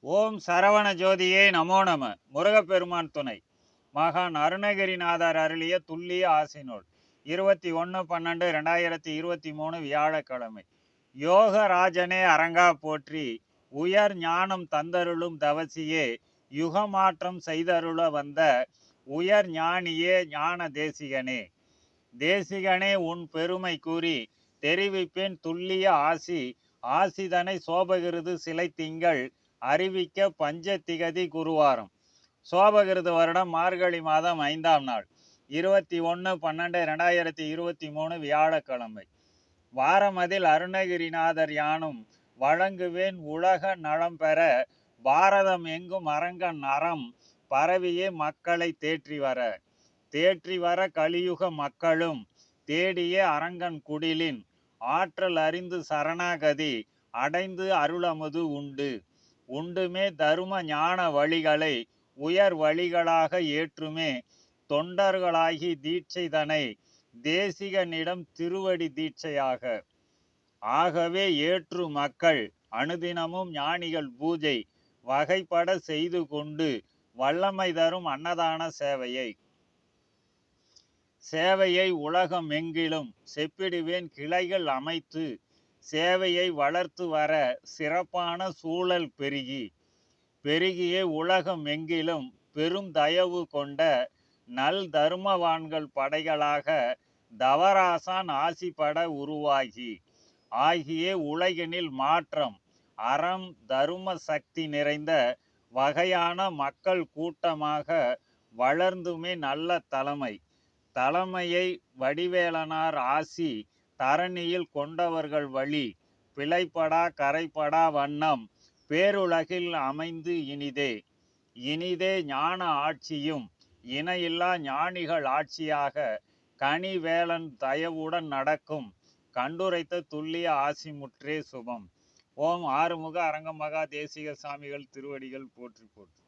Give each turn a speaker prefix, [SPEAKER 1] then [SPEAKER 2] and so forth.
[SPEAKER 1] ஓம் சரவண ஜோதியே நமோ நம. முருகப்பெருமான் துணை. மகான் அருணகிரிநாதர் அருளிய துல்லிய ஆசினோல் இருபத்தி ஒன்று பன்னெண்டு ரெண்டாயிரத்தி இருபத்தி மூணு வியாழக்கிழமை. யோகராஜனே அரங்கா போற்றி உயர் ஞானம் தந்தருளும் தவசியே யுகமாற்றம் செய்தருள வந்த உயர் ஞானியே ஞான தேசிகனே. தேசிகனே உன் பெருமை கூறி தெரிவிப்பேன் துல்லிய ஆசி. ஆசிதனை சோபகிருது சிலை திங்கள் அறிவிக்க பஞ்ச திகதி குருவாரம். சோபகிருத வருடம் மார்கழி மாதம் ஐந்தாம் நாள். இருபத்தி ஒன்று பன்னெண்டு ரெண்டாயிரத்தி இருபத்தி மூணு வியாழக்கிழமை. வாரமதில் அருணகிரிநாதர் யானும் வழங்குவேன் உலக நலம் பெற பாரதம் எங்கும் அரங்கன் அறம் பரவியே மக்களை தேற்றி வர. தேற்றி வர கலியுக மக்களும் தேடிய அரங்கன் குடிலின். ஆற்றல் அறிந்து சரணாகதி அடைந்து அருளமது உண்டு. உண்டுமே தரும ஞான வழிகளை உயர் வழிகளாக ஏற்றுமே. தொண்டர்களாகி தீட்சைதனை தேசிகனிடம் திருவடி தீட்சையாக. ஆகவே ஏற்று மக்கள் அனுதினமும் ஞானிகள் பூஜை வகைப்பட செய்து கொண்டு வல்லமை தரும் அன்னதான சேவையை. சேவையை உலகம் எங்கிலும் செப்பிடுவேன் கிளைகள் அமைத்து சேவையை வளர்த்து வர சிறப்பான சூழல் பெருகி பெருகிய உலகம் எங்கிலும் பெரும் தயவு கொண்ட நல் தர்மவான்கள் படைகளாக தவராசான் ஆசிப்பட உருவாகி ஆகிய உலகினில் மாற்றம் அறம் தரும சக்தி நிறைந்த வகையான மக்கள் கூட்டமாக வளர்ந்துமே நல்ல தலைமை தலைமையை வடிவேலனார் ஆசி தரணியில் கொண்டவர்கள் வழி பிழைப்படா கரைப்படா வண்ணம் பேருலகில் அமைந்து இனிதே. இனிதே ஞான ஆட்சியும் இணையில்லா ஞானிகள் ஆட்சியாக கனிவேலன் தயவுடன் நடக்கும் கண்டுரைத்த துல்லிய ஆசிமுற்றே சுபம். ஓம் ஆறுமுக அரங்கமகா தேசிக சாமிகள் திருவடிகள் போற்றி போற்றி.